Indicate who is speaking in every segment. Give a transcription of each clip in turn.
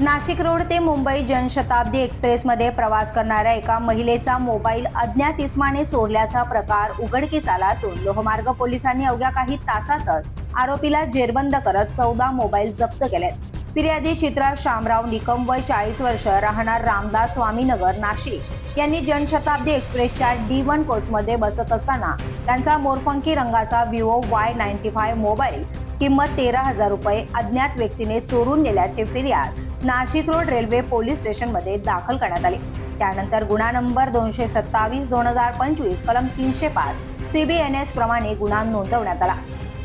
Speaker 1: Nashik road ते मुंबई जनशताब्दी एक्सप्रेसमध्ये प्रवास करणाऱ्या एका महिलेचा मोबाईल अज्ञात इस्माने चोरल्याचा प्रकार उघडकीस आला असून लोहमार्ग पोलिसांनी अवघ्या काही तासातच आरोपीला जेरबंद करत चौदा मोबाईल जप्त केलेत. फिर्यादी चित्रा शामराव निकम वय चाळीस वर्ष राहणार रामदास स्वामीनगर नाशिक. यांनी जनशताब्दी एक्सप्रेसच्या डी वन कोचमध्ये बसत असताना त्यांचा मोरफंकी रंगाचा Vivo Y ninety five mobile किंमत तेरा हजार रुपये अज्ञात व्यक्तीने चोरून नेल्याची फिर्याद नाशिक रोड रेल्वे पोलीस स्टेशनमध्ये दाखल करण्यात आले. त्यानंतर गुन्हा नंबर दोनशे सत्तावीस दोन हजार पंचवीस कलम तीनशे पाच सीबीएनएस प्रमाणे गुन्हा नोंदवण्यात आला.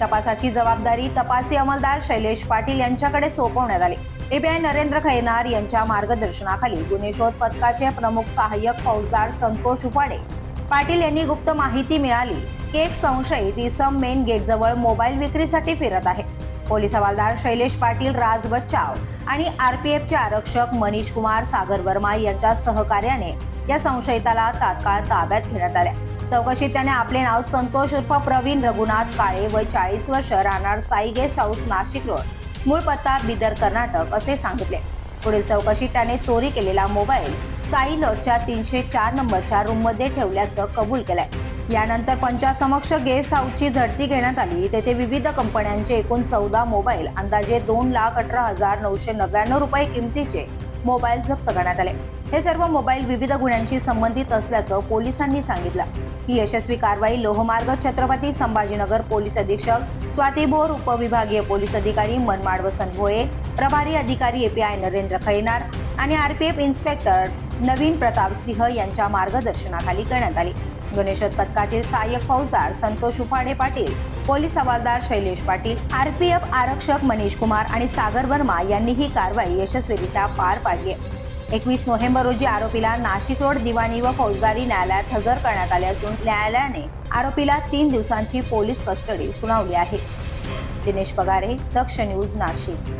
Speaker 1: तपासाची जबाबदारी तपासी अंमलदार शैलेश पाटील यांच्याकडे सोपवण्यात आली. एबीआय नरेंद्र खैनार यांच्या मार्गदर्शनाखाली गुन्हे शोध पथकाचे प्रमुख सहाय्यक फौजदार संतोष उपाडे पाटील यांनी गुप्त माहिती मिळाली की एक संशयित इसम मेन गेटजवळ मोबाईल विक्रीसाठी फिरत आहे. पोलीस हवालदार शैलेश पाटील राज बच्चाव आणि आरपीएफचे आरक्षक मनीष कुमार सागर वर्मा यांच्या सहकार्याने या संशयिताला तात्काळ ताब्यात घेण्यात आल्या चौकशीत त्याने आपले नाव संतोष उर्फ प्रवीण रघुनाथ काळे व चाळीस वर्ष राहणार Sai guest house Nashik road मूळ पत्ता बिदर कर्नाटक असे सांगितले. पुढील चौकशीत त्याने चोरी केलेला मोबाईल साई लॉटच्या तीनशे चार नंबरच्या रूममध्ये ठेवल्याचं कबूल केलंय. यानंतर पंचासमक्ष गेस्ट हाऊसची झडती घेण्यात आली. तेथे विविध कंपन्यांचे एकूण चौदा मोबाईल अंदाजे दोन लाख अठरा हजार नऊशे नव्याण्णव रुपये किमतीचे मोबाईल जप्त करण्यात आले. हे सर्व मोबाईल विविध गुन्ह्यांशी संबंधित असल्याचं पोलिसांनी सांगितलं. ही यशस्वी कारवाई लोहमार्ग छत्रपती संभाजीनगर पोलीस अधीक्षक स्वाती भोर उपविभागीय पोलीस अधिकारी मनमाड वसंत भोये प्रभारी अधिकारी एपीआय नरेंद्र खैनार आणि आरपीएफ इन्स्पेक्टर नवीन प्रताप सिंह यांच्या मार्गदर्शनाखाली करण्यात आली. गणेशोत पथकातील सहाय्यक फौजदार संतोष उफाडे पाटील पोलीस हवालदार शैलेश पाटील आरपीएफ आरक्षक मनीष कुमार आणि सागर वर्मा यांनी ही कारवाई यशस्वीरित्या पार पाडली. आहे एकवीस नोव्हेंबर रोजी आरोपीला नाशिक रोड दिवाणी व फौजदारी न्यायालयात हजर करण्यात आले असून न्यायालयाने आरोपीला तीन दिवसांची पोलीस कस्टडी सुनावली आहे. दिनेश पगारे दक्ष न्यूज नाशिक.